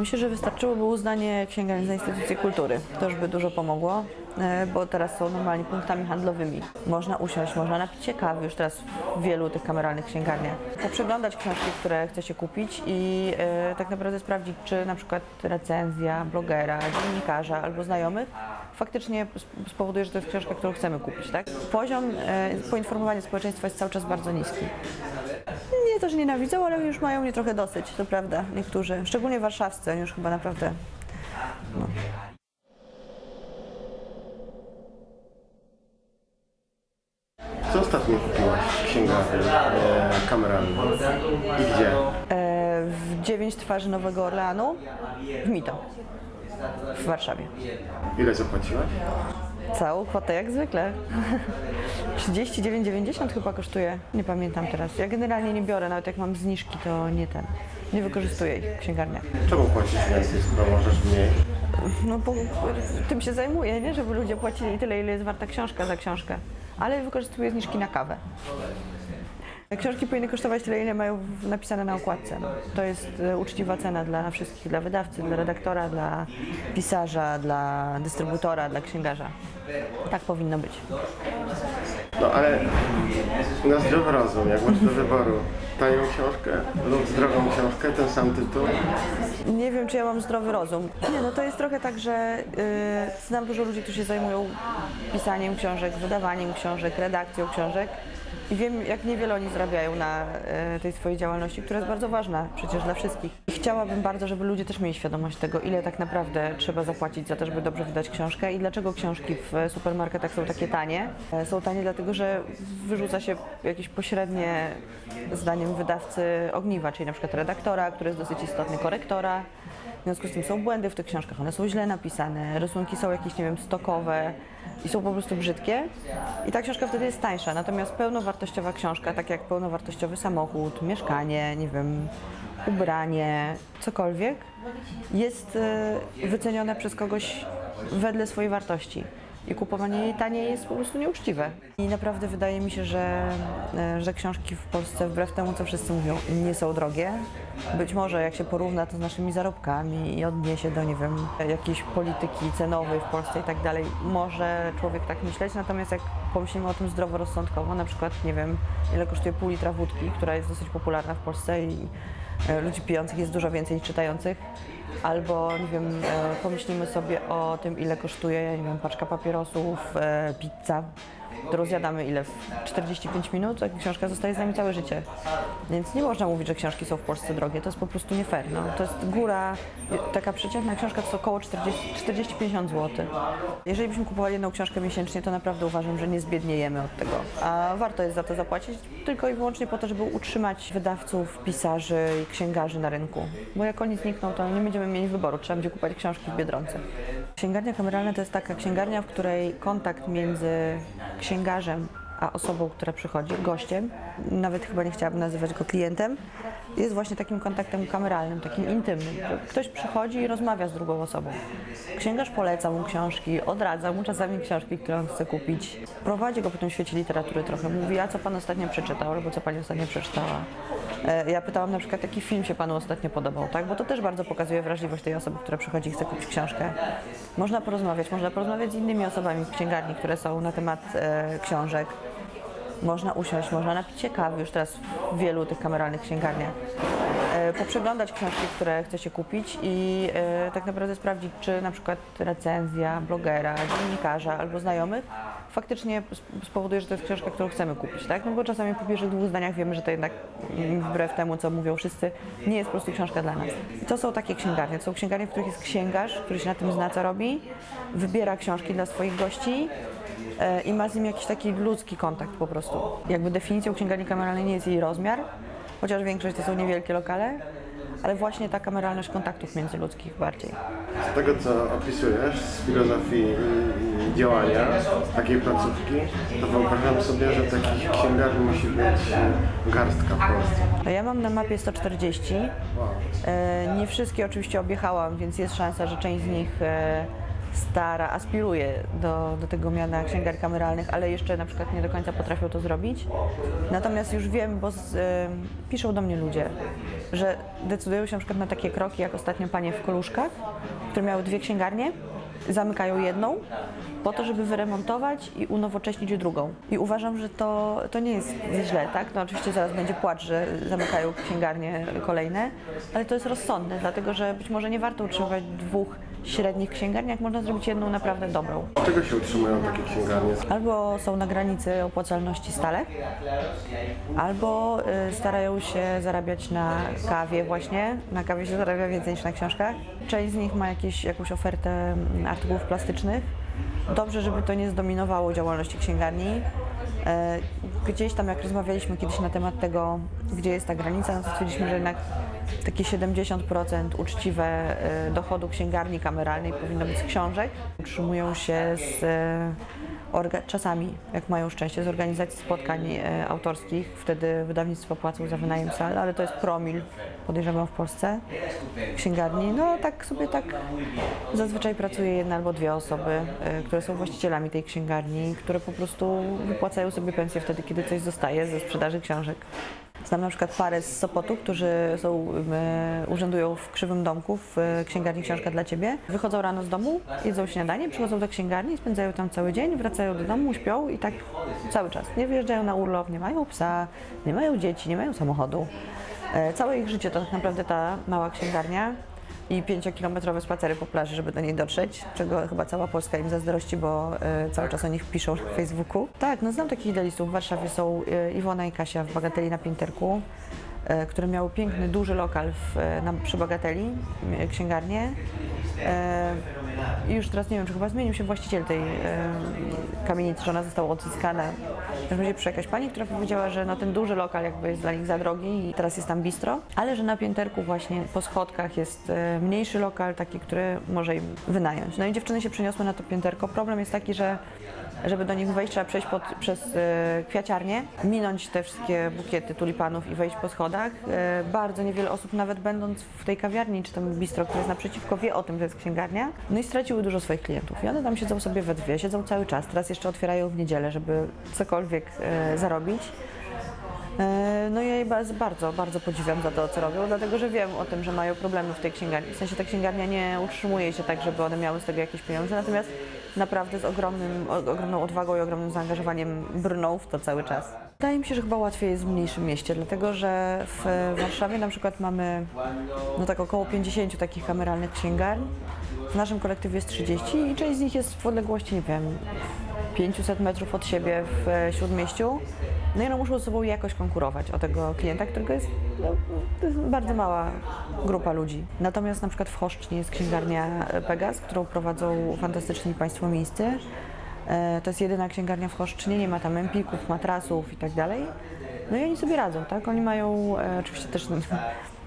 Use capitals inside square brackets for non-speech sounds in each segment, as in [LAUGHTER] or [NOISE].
Myślę, że wystarczyłoby uznanie księgarni za instytucję kultury. To już by dużo pomogło, e, bo teraz są normalnie punktami handlowymi. Można usiąść, można napić się kawy już teraz w wielu tych kameralnych księgarniach. Poprzeglądać książki, które chce się kupić i e, tak naprawdę sprawdzić, czy na przykład recenzja blogera, dziennikarza albo znajomych faktycznie sp- spowoduje, że to jest książka, którą chcemy kupić. Tak? Poziom e, poinformowania społeczeństwa jest cały czas bardzo niski. Nie to, że nienawidzą, ale już mają mnie trochę dosyć, to prawda, niektórzy. Szczególnie warszawscy, oni już chyba naprawdę Co ostatnio kupiłaś w księgarni e, kameralnej i gdzie? E, w dziewięć twarzy Nowego Orleanu w Mito w Warszawie. Ile zapłaciłaś? Całą kwotę jak zwykle. [LAUGHS] 39,90 chyba kosztuje, nie pamiętam teraz. Ja generalnie nie biorę, nawet jak mam zniżki, to nie ten. Nie wykorzystuję ich w księgarniach. Czemu płacisz więcej, skoro możesz mniej? No bo tym się zajmuję, nie? Żeby ludzie płacili tyle, ile jest warta książka za książkę. Ale wykorzystuję zniżki na kawę. Książki powinny kosztować tyle, ile mają napisane na okładce. To jest e, uczciwa cena dla wszystkich, dla wydawcy, dla redaktora, dla pisarza, dla dystrybutora, dla księgarza. Tak powinno być. No ale na zdrowy rozum, jak masz do wyboru tanią książkę lub drogą książkę, ten sam tytuł, Nie wiem, czy ja mam zdrowy rozum. Nie, no to jest trochę tak, że y, znam dużo ludzi, którzy się zajmują pisaniem książek, wydawaniem książek, redakcją książek i wiem, jak niewiele oni zarabiają na y, tej swojej działalności, która jest bardzo ważna przecież dla wszystkich. I chciałabym bardzo, żeby ludzie też mieli świadomość tego, ile tak naprawdę trzeba zapłacić za to, żeby dobrze wydać książkę i dlaczego książki w supermarketach są takie tanie. E, Są tanie dlatego, że wyrzuca się jakieś pośrednie, zdaniem wydawcy, ogniwa, czyli na przykład redaktora, który jest dosyć istotny, korektora. W związku z tym są błędy w tych książkach, one są źle napisane, rysunki są jakieś, nie wiem, stokowe i są po prostu brzydkie. I ta książka wtedy jest tańsza. Natomiast pełnowartościowa książka, tak jak pełnowartościowy samochód, mieszkanie, nie wiem, ubranie, cokolwiek, jest e, wycenione przez kogoś wedle swojej wartości. I kupowanie jej taniej jest po prostu nieuczciwe. I naprawdę wydaje mi się, że, e, że książki w Polsce, wbrew temu, co wszyscy mówią, nie są drogie. Być może jak się porówna to z naszymi zarobkami i odniesie do, nie wiem, jakiejś polityki cenowej w Polsce i tak dalej, może człowiek tak myśleć. Natomiast jak pomyślimy o tym zdroworozsądkowo, na przykład, nie wiem, ile kosztuje pół litra wódki, która jest dosyć popularna w Polsce i e, ludzi pijących jest dużo więcej niż czytających. Albo, nie wiem, e, pomyślimy sobie o tym, ile kosztuje, nie wiem, paczka papierosów, e, pizza, którą zjadamy ile? W 45 minut, a książka zostaje z nami całe życie. Więc nie można mówić, że książki są w Polsce drogie, to jest po prostu nie fair. No. To jest góra, taka przeciętna książka to jest około 40 40-50 zł. Jeżeli byśmy kupowali jedną książkę miesięcznie, to naprawdę uważam, że nie zbiedniejemy od tego. A warto jest za to zapłacić tylko i wyłącznie po to, żeby utrzymać wydawców, pisarzy i księgarzy na rynku. Bo jak oni znikną, to nie będziemy mieli wyboru, trzeba będzie kupować książki w Biedronce. Księgarnia kameralna to jest taka księgarnia, w której kontakt między księgarzem a osobą, która przychodzi, gościem, nawet chyba nie chciałabym nazywać go klientem, jest właśnie takim kontaktem kameralnym, takim intymnym. Ktoś przychodzi i rozmawia z drugą osobą. Księgarz poleca mu książki, odradza mu czasami książki, które on chce kupić. Prowadzi go po tym świecie literatury trochę. Mówi, a co pan ostatnio przeczytał, albo co pani ostatnio przeczytała. E, Ja pytałam na przykład, jaki film się panu ostatnio podobał, tak? Bo to też bardzo pokazuje wrażliwość tej osoby, która przychodzi i chce kupić książkę. Można porozmawiać, można porozmawiać z innymi osobami w księgarni, które są na temat e, książek. Można usiąść, można napić się kawy już teraz w wielu tych kameralnych księgarniach. E, Poprzeglądać książki, które chce się kupić i e, tak naprawdę sprawdzić, czy na przykład recenzja blogera, dziennikarza albo znajomych faktycznie sp- spowoduje, że to jest książka, którą chcemy kupić, tak? No bo czasami po pierwszych dwóch zdaniach wiemy, że to jednak mm, wbrew temu, co mówią wszyscy, nie jest po prostu książka dla nas. I to są takie księgarnie. To są księgarnie, w których jest księgarz, który się na tym zna, co robi, wybiera książki dla swoich gości i ma z nim jakiś taki ludzki kontakt po prostu. Jakby definicją księgarni kameralnej nie jest jej rozmiar, chociaż większość to są niewielkie lokale, ale właśnie ta kameralność kontaktów międzyludzkich bardziej. z tego co opisujesz, z filozofii działania takiej placówki, to wyobrażam sobie, że takich księgarzy musi być e, garstka w Polsce. Ja mam na mapie 140. Wow. E, Nie wszystkie oczywiście objechałam, więc jest szansa, że część z nich e, stara, aspiruje do, do tego miana księgar kameralnych, ale jeszcze na przykład nie do końca potrafią to zrobić. Natomiast już wiem, bo z, e, piszą do mnie ludzie że decydują się na przykład na takie kroki, jak ostatnio panie w Koluszkach, które miały dwie księgarnie, zamykają jedną po to, żeby wyremontować i unowocześnić drugą. I uważam, że to, to nie jest źle, tak? No oczywiście zaraz będzie płacz, że zamykają księgarnie kolejne, ale to jest rozsądne, dlatego że być może nie warto utrzymywać dwóch średnich księgarni, jak można zrobić jedną naprawdę dobrą. Czego się utrzymują takie księgarnie? Albo są na granicy opłacalności stale, albo y, starają się zarabiać na kawie właśnie. Na kawie się zarabia więcej niż na książkach. Część z nich ma jakieś, jakąś ofertę artykułów plastycznych. Dobrze, żeby to nie zdominowało działalności księgarni. E, Gdzieś tam, jak rozmawialiśmy kiedyś na temat tego, gdzie jest ta granica, no to stwierdziliśmy, że jednak takie 70% uczciwe e, dochodu księgarni kameralnej powinno być z książek. Utrzymują się z e, czasami, jak mają szczęście, z organizacji spotkań e, autorskich. Wtedy wydawnictwo płacą za wynajem sal, ale to jest promil, podejrzewam, w Polsce księgarni. No tak sobie tak zazwyczaj pracuje jedna albo dwie osoby, e, które są właścicielami tej księgarni, które po prostu wypłacają sobie pensję wtedy, kiedy coś zostaje ze sprzedaży książek. Znam na przykład parę z Sopotu, którzy są, e, urzędują w Krzywym Domku w e, księgarni Książka dla Ciebie. Wychodzą rano z domu, jedzą śniadanie, przychodzą do księgarni, spędzają tam cały dzień, wracają do domu, śpią i tak cały czas. Nie wyjeżdżają na urlop, nie mają psa, nie mają dzieci, nie mają samochodu. E, Całe ich życie to tak naprawdę ta mała księgarnia i pięciokilometrowe spacery po plaży, żeby do niej dotrzeć, czego chyba cała Polska im zazdrości, bo e, cały czas o nich piszą na Facebooku. Tak, no znam takich idealistów. W Warszawie są e, Iwona i Kasia w Bagateli na Pięterku, e, które miały piękny, duży lokal w, e, na, przy Bagateli, e, księgarnię. E, I już teraz nie wiem, czy chyba zmienił się właściciel tej e, kamienicy, że ona została odzyskana. W każdym razie jakaś pani, która powiedziała, że no, ten duży lokal jakby jest dla nich za drogi i teraz jest tam bistro, ale że na pięterku właśnie po schodkach jest e, mniejszy lokal, taki, który może im wynająć. No i dziewczyny się przeniosły na to pięterko. Problem jest taki, że żeby do nich wejść, trzeba przejść pod, przez e, kwiaciarnię, minąć te wszystkie bukiety tulipanów i wejść po schodach. E, bardzo niewiele osób, nawet będąc w tej kawiarni czy tam bistro, które jest naprzeciwko, wie o tym, że jest księgarnia. No i straciły dużo swoich klientów. I one tam siedzą sobie we dwie, siedzą cały czas. Teraz jeszcze otwierają w niedzielę, żeby cokolwiek e, zarobić. No ja je bardzo, bardzo, bardzo podziwiam za to, co robią, dlatego że wiem o tym, że mają problemy w tej księgarni. W sensie ta księgarnia nie utrzymuje się tak, żeby one miały z tego jakieś pieniądze, natomiast naprawdę z ogromnym, ogromną odwagą i ogromnym zaangażowaniem brną w to cały czas. Wydaje mi się, że chyba łatwiej jest w mniejszym mieście, dlatego że w Warszawie na przykład mamy no tak około 50 takich kameralnych księgarni. W naszym kolektywie jest 30 i część z nich jest w odległości, nie wiem, 500 metrów od siebie w e, śródmieściu. No i one muszą ze sobą jakoś konkurować o tego klienta, którego jest, no, to jest bardzo mała grupa ludzi. Natomiast na przykład w Choszczni jest księgarnia Pegas, którą prowadzą fantastyczni państwo miejscy. E, To jest jedyna księgarnia w Choszczynie, nie ma tam empików, matrasów i tak dalej. No i oni sobie radzą, tak? Oni mają e, oczywiście też,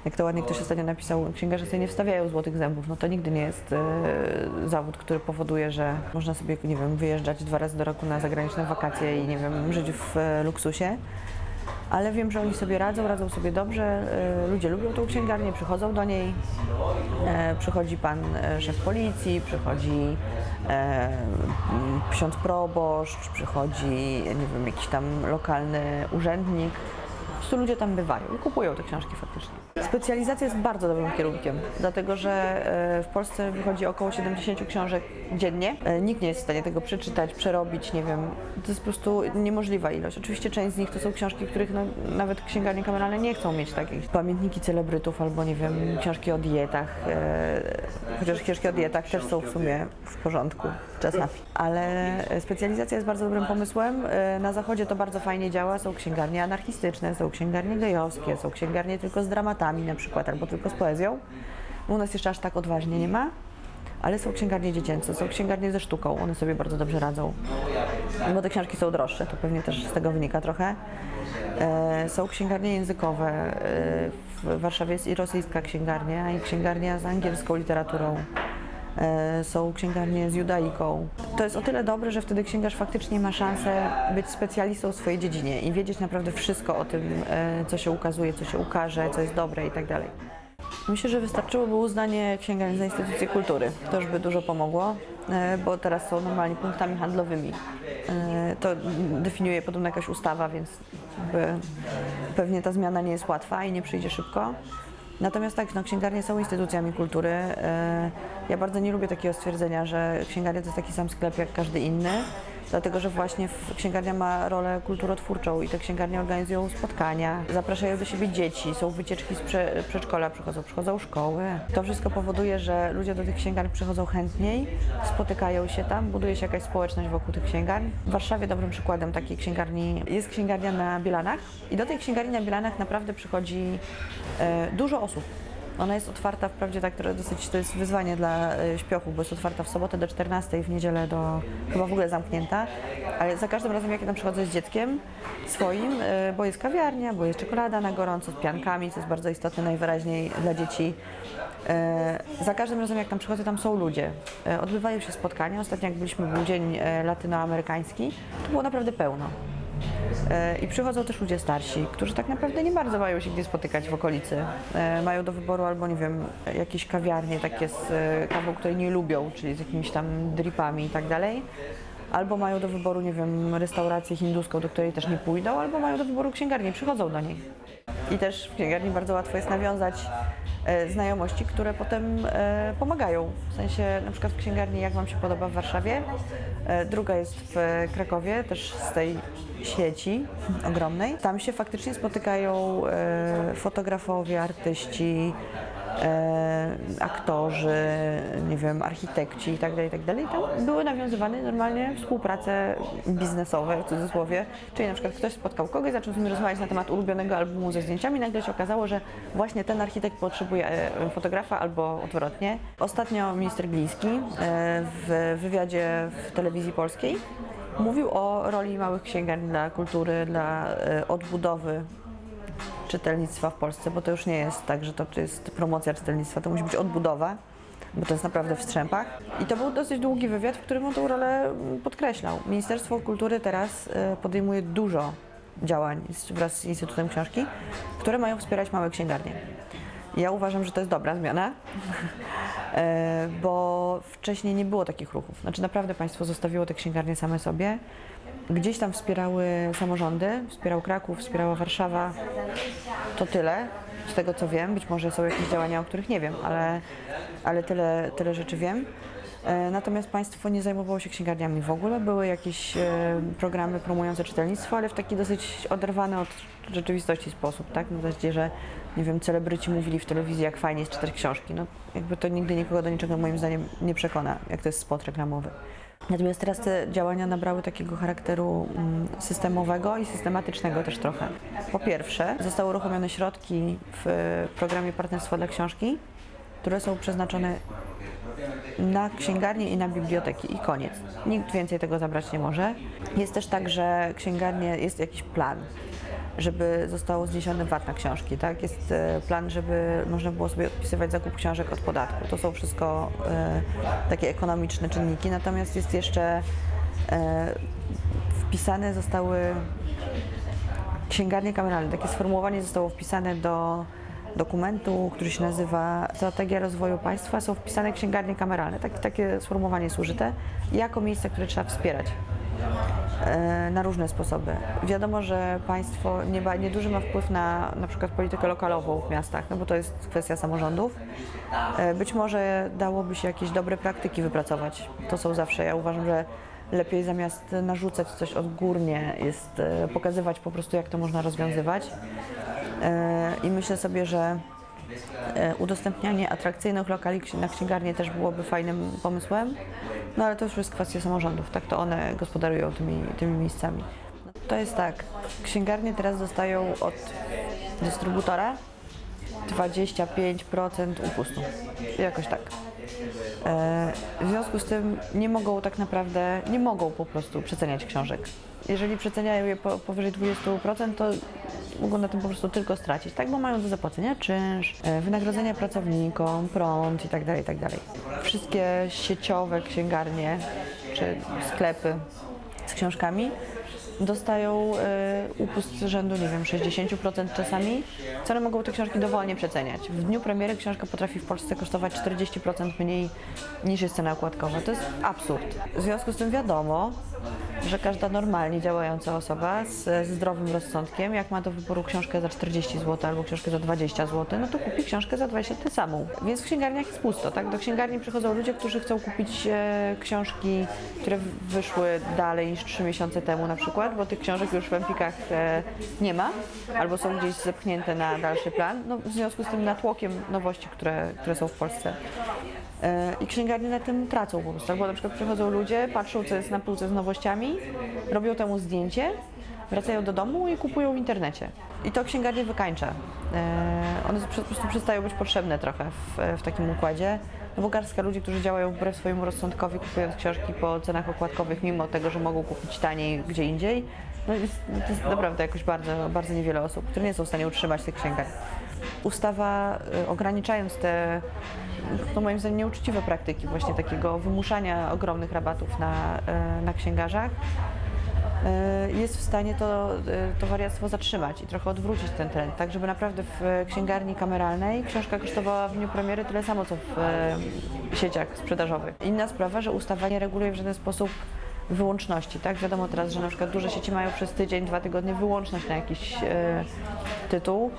jak to ładnie ktoś ostatnio napisał, księgarze sobie nie wstawiają złotych zębów. No to nigdy nie jest e, zawód, który powoduje, że można sobie, nie wiem, wyjeżdżać dwa razy do roku na zagraniczne wakacje i, nie wiem, żyć w e, luksusie. Ale wiem, że oni sobie radzą, radzą sobie dobrze. e, Ludzie lubią tą księgarnię, przychodzą do niej. Przychodzi pan szef policji, przychodzi ksiądz proboszcz, przychodzi, nie wiem, jakiś tam lokalny urzędnik. Prostu ludzie tam bywają i kupują te książki faktycznie. Specjalizacja jest bardzo dobrym kierunkiem, dlatego że e, w Polsce wychodzi około 70 książek dziennie. E, Nikt nie jest w stanie tego przeczytać, przerobić, nie wiem. To jest po prostu niemożliwa ilość. Oczywiście część z nich to są książki, których no, nawet księgarnie kameralne nie chcą mieć takich. Pamiętniki celebrytów albo, nie wiem, książki o dietach. E, chociaż książki o dietach też są w sumie w porządku czasami. Ale specjalizacja jest bardzo dobrym pomysłem. Na zachodzie to bardzo fajnie działa. Są księgarnie anarchistyczne, są księgarnie gejowskie, są księgarnie tylko z dramatami na przykład, albo tylko z poezją. U nas jeszcze aż tak odważnie nie ma. Ale są księgarnie dziecięce, są księgarnie ze sztuką, one sobie bardzo dobrze radzą. Bo te książki są droższe, to pewnie też z tego wynika trochę. E, są księgarnie językowe. E, w Warszawie jest i rosyjska księgarnia, i księgarnia z angielską literaturą. E, są księgarnie z judaiką. To jest o tyle dobre, że wtedy księgarz faktycznie ma szansę być specjalistą w swojej dziedzinie i wiedzieć naprawdę wszystko o tym, e, co się ukazuje, co się ukaże, co jest dobre i tak. Myślę, że wystarczyłoby uznanie księgarni za instytucje kultury. To już by dużo pomogło, e, bo teraz są normalnie punktami handlowymi. To definiuje podobno jakaś ustawa, więc pewnie ta zmiana nie jest łatwa i nie przyjdzie szybko. Natomiast tak, no, księgarnie są instytucjami kultury. E, Ja bardzo nie lubię takiego stwierdzenia, że księgarnia to jest taki sam sklep jak każdy inny, dlatego że właśnie księgarnia ma rolę kulturotwórczą i te księgarnie organizują spotkania, zapraszają do siebie dzieci, są wycieczki z prze, przedszkola, przychodzą, przychodzą szkoły. To wszystko powoduje, że ludzie do tych księgarni przychodzą chętniej, spotykają się tam, buduje się jakaś społeczność wokół tych księgarni. W Warszawie dobrym przykładem takiej księgarni jest księgarnia na Bielanach i do tej księgarni na Bielanach naprawdę przychodzi e, dużo osób. Ona jest otwarta, wprawdzie tak, dosyć to jest wyzwanie dla e, śpiochów, bo jest otwarta w sobotę do 14, w niedzielę do chyba w ogóle zamknięta, ale za każdym razem jak ja tam przychodzę z dzieckiem swoim, e, bo jest kawiarnia, bo jest czekolada na gorąco z piankami, co jest bardzo istotne najwyraźniej dla dzieci. E, Za każdym razem jak tam przychodzę, tam są ludzie. Odbywają się spotkania. Ostatnio jak byliśmy, był dzień latynoamerykański, to było naprawdę pełno. E, I przychodzą też ludzie starsi, którzy tak naprawdę nie bardzo mają się gdzie spotykać w okolicy. E, Mają do wyboru albo, nie wiem, jakieś kawiarnie takie z e, kawą, której nie lubią, czyli z jakimiś tam dripami i tak dalej. Albo mają do wyboru, nie wiem, restaurację hinduską, do której też nie pójdą, albo mają do wyboru księgarnię, przychodzą do niej. I też w księgarni bardzo łatwo jest nawiązać e, znajomości, które potem e, pomagają. W sensie na przykład w księgarni, jak Wam się podoba w Warszawie, e, druga jest w Krakowie, też z tej sieci ogromnej. Tam się faktycznie spotykają fotografowie, artyści, aktorzy, nie wiem, architekci i tak dalej, i tak dalej. Tam były nawiązywane normalnie współprace biznesowe, w cudzysłowie, czyli na przykład ktoś spotkał kogoś, zaczął z nim rozmawiać na temat ulubionego albumu ze zdjęciami, nagle się okazało, że właśnie ten architekt potrzebuje e, fotografa albo odwrotnie. Ostatnio minister Gliński e, w wywiadzie w telewizji polskiej mówił o roli małych księgarni dla kultury, dla e, odbudowy czytelnictwa w Polsce, bo to już nie jest tak, że to jest promocja czytelnictwa, to musi być odbudowa, bo to jest naprawdę w strzępach. I to był dosyć długi wywiad, w którym on tę rolę podkreślał. Ministerstwo Kultury teraz e, podejmuje dużo działań wraz z Instytutem Książki, które mają wspierać małe księgarnie. Ja uważam, że to jest dobra zmiana, e, [LAUGHS] bo wcześniej nie było takich ruchów. Znaczy naprawdę państwo zostawiło te księgarnie same sobie. Gdzieś tam wspierały samorządy, wspierał Kraków, wspierała Warszawa. To tyle, z tego co wiem. Być może są jakieś działania, o których nie wiem, ale, ale tyle, tyle rzeczy wiem. E, Natomiast państwo nie zajmowało się księgarniami w ogóle. Były jakieś e, programy promujące czytelnictwo, ale w taki dosyć oderwany od rzeczywistości sposób, tak? Na zasadzie, że nie wiem, celebryci mówili w telewizji, jak fajnie jest czytać książki. No, jakby to nigdy nikogo do niczego moim zdaniem nie przekona, jak to jest spot reklamowy. Natomiast teraz te działania nabrały takiego charakteru mm, systemowego i systematycznego też trochę. Po pierwsze, zostały uruchomione środki w programie Partnerstwo dla Książki, które są przeznaczone na księgarnie i na biblioteki i koniec. Nikt więcej tego zabrać nie może. Jest też tak, że księgarnie jest jakiś plan, żeby zostało zniesiony VAT na książki, tak? Jest e, plan, żeby można było sobie odpisywać zakup książek od podatku. To są wszystko e, takie ekonomiczne czynniki, natomiast jest jeszcze e, wpisane zostały księgarnie kameralne. Takie sformułowanie zostało wpisane do dokumentu, który się nazywa Strategia Rozwoju Państwa. Są wpisane księgarnie kameralne. Tak, takie sformułowanie jest użyte jako miejsca, które trzeba wspierać e, na różne sposoby. Wiadomo, że państwo nie ma wpływ na na przykład politykę lokalową w miastach, no bo to jest kwestia samorządów. E, Być może dałoby się jakieś dobre praktyki wypracować. To są zawsze, ja uważam, że lepiej zamiast narzucać coś odgórnie, jest e, pokazywać po prostu, jak to można rozwiązywać. E, I myślę sobie, że e, udostępnianie atrakcyjnych lokali na księgarnię też byłoby fajnym pomysłem, no ale to już jest kwestia samorządów, tak to one gospodarują tymi, tymi miejscami. To jest tak, księgarnie teraz dostają od dystrybutora 25% upustu, jakoś tak. E, W związku z tym nie mogą tak naprawdę, nie mogą po prostu przeceniać książek. Jeżeli przeceniają je po, powyżej 20%, to mogą na tym po prostu tylko stracić, tak? Bo mają do zapłacenia czynsz, e, wynagrodzenia pracownikom, prąd i tak dalej, i tak. Wszystkie sieciowe księgarnie czy sklepy z książkami dostają e, upust rzędu, nie wiem, 60% czasami, one mogą te książki dowolnie przeceniać. W dniu premiery książka potrafi w Polsce kosztować 40% mniej niż jest cena okładkowa. To jest absurd. W związku z tym wiadomo, że każda normalnie działająca osoba z, zdrowym rozsądkiem, jak ma do wyboru książkę za 40 zł albo książkę za 20 zł, no to kupi książkę za 20 tę samą. Więc w księgarniach jest pusto, tak? Do księgarni przychodzą ludzie, którzy chcą kupić e, książki, które wyszły dalej niż 3 miesiące temu na przykład, bo tych książek już w Empikach e, nie ma, albo są gdzieś zepchnięte na dalszy plan, no, w związku z tym natłokiem nowości, które, które są w Polsce. E, I księgarnie na tym tracą po prostu, tak? bo na przykład przychodzą ludzie, patrzą co jest na półce z nowościami, robią temu zdjęcie, wracają do domu i kupują w internecie. I to księgarnie wykańcza. E, One po prostu przestają być potrzebne trochę w, w takim układzie. No bo garstka ludzi, którzy działają wbrew swojemu rozsądkowi, kupując książki po cenach okładkowych, mimo tego, że mogą kupić taniej gdzie indziej, no jest, to jest naprawdę jakoś bardzo, bardzo niewiele osób, które nie są w stanie utrzymać tych księgarni. Ustawa y, ograniczając te, no moim zdaniem, nieuczciwe praktyki właśnie takiego wymuszania ogromnych rabatów na, y, na księgarzach, y, jest w stanie to, to wariactwo zatrzymać i trochę odwrócić ten trend, tak żeby naprawdę w księgarni kameralnej książka kosztowała w dniu premiery tyle samo, co w sieciach sprzedażowych. Inna sprawa, że ustawa nie reguluje w żaden sposób wyłączności, tak? Wiadomo teraz, że na przykład duże sieci mają przez tydzień, dwa tygodnie wyłączność na jakiś e, tytuł.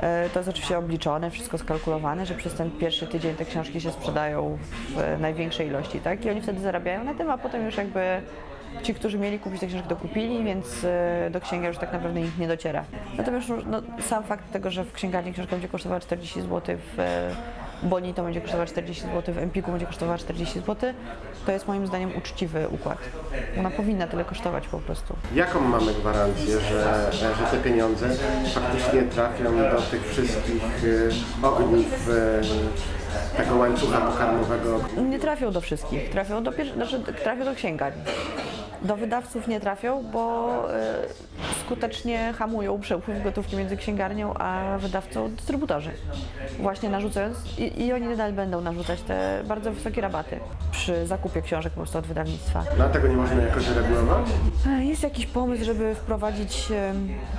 E, to jest oczywiście obliczone, wszystko skalkulowane, że przez ten pierwszy tydzień te książki się sprzedają w e, największej ilości, tak? I oni wtedy zarabiają na tym, a potem już jakby ci, którzy mieli kupić te książki, to kupili, więc e, do księgarni już tak naprawdę nikt nie dociera. Natomiast no, sam fakt tego, że w księgarni książka będzie kosztowała 40 zł, w e, Boni to będzie kosztowała 40 zł, w Empiku będzie kosztowała 40 zł, to jest moim zdaniem uczciwy układ. Ona powinna tyle kosztować po prostu. Jaką mamy gwarancję, że, że te pieniądze faktycznie trafią do tych wszystkich e, ogniw e, tego łańcucha pokarmowego? Nie trafią do wszystkich, trafią do, znaczy, trafią do księgarni. Do wydawców nie trafią, bo e, skutecznie hamują przepływ gotówki między księgarnią a wydawcą dystrybutorzy. Właśnie narzucając, i, i oni nadal będą narzucać te bardzo wysokie rabaty przy zakupie książek po prostu od wydawnictwa. No a tego nie można jakoś regulować? E, Jest jakiś pomysł, żeby wprowadzić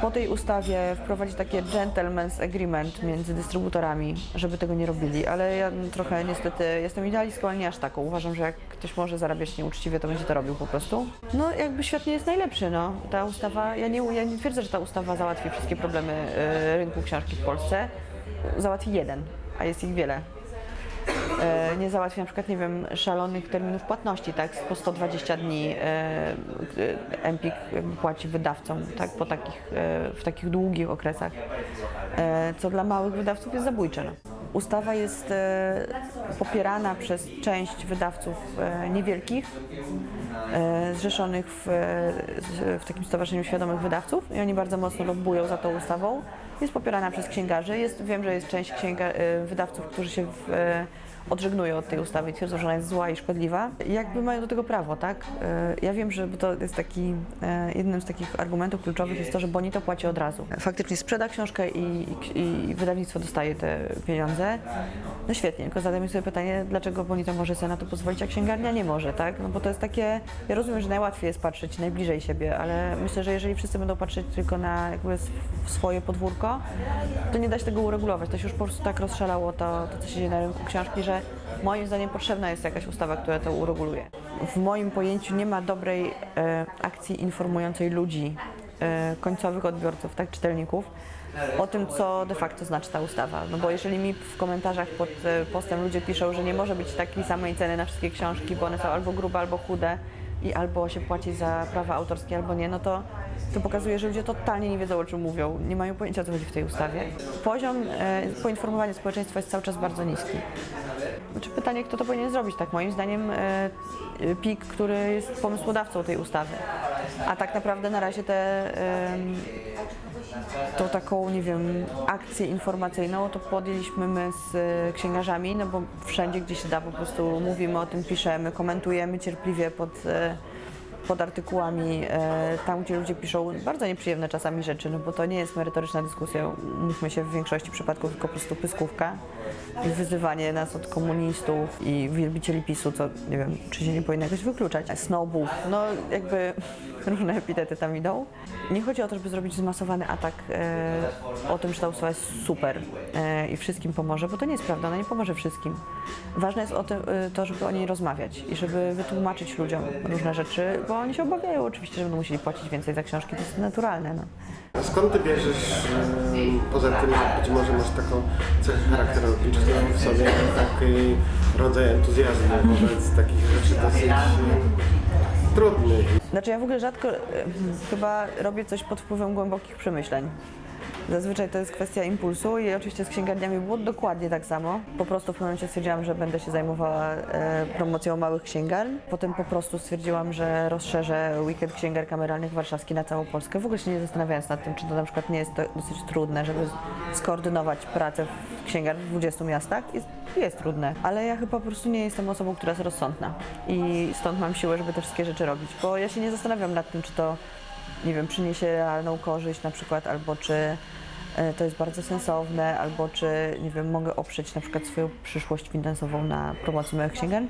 po tej ustawie, wprowadzić takie gentleman's agreement między dystrybutorami, żeby tego nie robili, ale ja trochę niestety jestem idealistką, ale nie aż taką. Uważam, że jak ktoś może zarabiać nieuczciwie, to będzie to robił po prostu. No jakby świat nie jest najlepszy, no. Ta ustawa, ja nie, ja nie twierdzę, że ta ustawa załatwi wszystkie problemy e, rynku książki w Polsce. Załatwi jeden, a jest ich wiele. E, nie załatwia na przykład, nie wiem, szalonych terminów płatności, tak, po 120 dni e, Empik płaci wydawcom, tak, po takich, w takich długich okresach, co dla małych wydawców jest zabójcze. No. Ustawa jest popierana przez część wydawców niewielkich, zrzeszonych w, w takim stowarzyszeniu świadomych wydawców i oni bardzo mocno lobbują za tą ustawą. Jest popierana przez księgarzy. Jest, wiem, że jest część księga, e, wydawców, którzy się w, e, odżegnują od tej ustawy i twierdzą, że ona jest zła i szkodliwa. Jakby mają do tego prawo, tak? E, Ja wiem, że to jest taki, e, jednym z takich argumentów kluczowych jest to, że Bonito płaci od razu. Faktycznie sprzeda książkę i, i, i wydawnictwo dostaje te pieniądze. No świetnie, tylko zadajmy sobie pytanie, dlaczego Bonito może sobie na to pozwolić, a księgarnia nie może, tak? No bo to jest takie, ja rozumiem, że najłatwiej jest patrzeć najbliżej siebie, ale myślę, że jeżeli wszyscy będą patrzeć tylko na jakby swoje podwórko, to nie da się tego uregulować. To się już po prostu tak rozszalało to, to co się dzieje na rynku książki, że moim zdaniem potrzebna jest jakaś ustawa, która to ureguluje. W moim pojęciu nie ma dobrej e, akcji informującej ludzi, e, końcowych odbiorców, tak, czytelników, o tym, co de facto znaczy ta ustawa. No bo jeżeli mi w komentarzach pod e, postem ludzie piszą, że nie może być takiej samej ceny na wszystkie książki, bo one są albo grube, albo chude i albo się płaci za prawa autorskie, albo nie, no to to pokazuje, że ludzie totalnie nie wiedzą, o czym mówią, nie mają pojęcia, o co chodzi w tej ustawie. Poziom e, poinformowania społeczeństwa jest cały czas bardzo niski. Znaczy pytanie, kto to powinien zrobić, tak moim zdaniem e, e, PIK, który jest pomysłodawcą tej ustawy. A tak naprawdę na razie te, em, tą taką, nie wiem, akcję informacyjną to podjęliśmy my z e, księgarzami, no bo wszędzie, gdzie się da, po prostu mówimy o tym, piszemy, komentujemy cierpliwie pod, e, pod artykułami, e, tam gdzie ludzie piszą bardzo nieprzyjemne czasami rzeczy, no bo to nie jest merytoryczna dyskusja, mówmy się w większości przypadków, tylko po prostu pyskówka i wyzywanie nas od komunistów i wielbicieli PiSu, co nie wiem, czy się nie powinno jakoś wykluczać. Snowball, no jakby [LAUGHS] różne epitety tam idą. Nie chodzi o to, żeby zrobić zmasowany atak e, o tym, że ta ustawa jest super e, i wszystkim pomoże, bo to nie jest prawda, ona nie pomoże wszystkim. Ważne jest o tym, e, to, żeby o niej rozmawiać i żeby wytłumaczyć ludziom różne rzeczy, bo oni się obawiają oczywiście, że będą musieli płacić więcej za książki, to jest naturalne. No. A skąd ty bierzesz, em, poza tym, że być może masz taką cechę charakterologiczną w sobie, taki rodzaj entuzjazmu wobec takich rzeczy dosyć e, trudnych? Znaczy ja w ogóle rzadko e, chyba robię coś pod wpływem głębokich przemyśleń. Zazwyczaj to jest kwestia impulsu i oczywiście z księgarniami było dokładnie tak samo. Po prostu w pewnym momencie stwierdziłam, że będę się zajmowała e, promocją małych księgarni. Potem po prostu stwierdziłam, że rozszerzę weekend księgar kameralnych warszawski na całą Polskę. W ogóle się nie zastanawiając nad tym, czy to na przykład nie jest dosyć trudne, żeby skoordynować pracę w księgarni w 20 miastach. Jest, jest trudne, ale ja chyba po prostu nie jestem osobą, która jest rozsądna i stąd mam siłę, żeby te wszystkie rzeczy robić, bo ja się nie zastanawiam nad tym, czy to nie wiem, przyniesie realną korzyść na przykład, albo czy e, to jest bardzo sensowne, albo czy, nie wiem, mogę oprzeć na przykład swoją przyszłość finansową na promocji moich księgarni.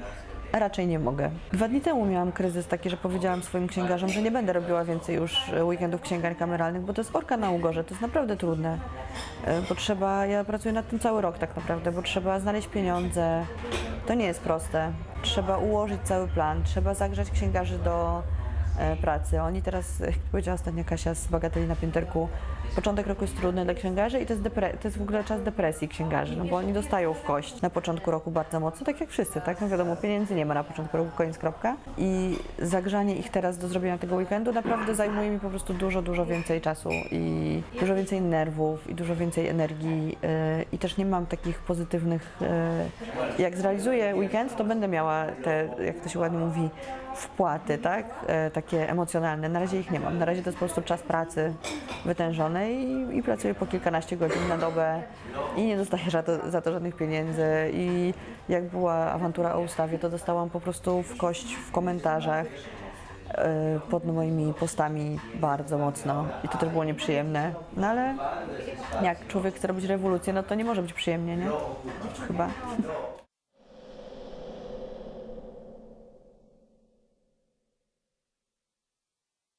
Raczej nie mogę. Dwa dni temu miałam kryzys taki, że powiedziałam swoim księgarzom, że nie będę robiła więcej już weekendów księgarni kameralnych, bo to jest orka na ugorze, to jest naprawdę trudne. E, Bo trzeba, ja pracuję nad tym cały rok tak naprawdę, bo trzeba znaleźć pieniądze. To nie jest proste. Trzeba ułożyć cały plan, trzeba zagrzać księgarzy do pracy. Oni teraz, jak powiedziała ostatnio Kasia z Bagateli na Pięterku, początek roku jest trudny dla księgarzy i to jest, to jest w ogóle czas depresji księgarzy, no bo oni dostają w kość na początku roku bardzo mocno, tak jak wszyscy, tak? No wiadomo, pieniędzy nie ma na początku roku, koniec, kropka. I zagrzanie ich teraz do zrobienia tego weekendu naprawdę zajmuje mi po prostu dużo, dużo więcej czasu i dużo więcej nerwów i dużo więcej energii yy, i też nie mam takich pozytywnych, yy, jak zrealizuję weekend, to będę miała te, jak to się ładnie mówi, wpłaty, tak? E, takie emocjonalne. Na razie ich nie mam. Na razie to jest po prostu czas pracy wytężony i, i pracuję po kilkanaście godzin na dobę i nie dostaję za to, za to żadnych pieniędzy. I jak była awantura o ustawie, to dostałam po prostu w kość w komentarzach e, pod moimi postami bardzo mocno i to też było nieprzyjemne. No ale jak człowiek chce robić rewolucję, no to nie może być przyjemnie, nie? Chyba.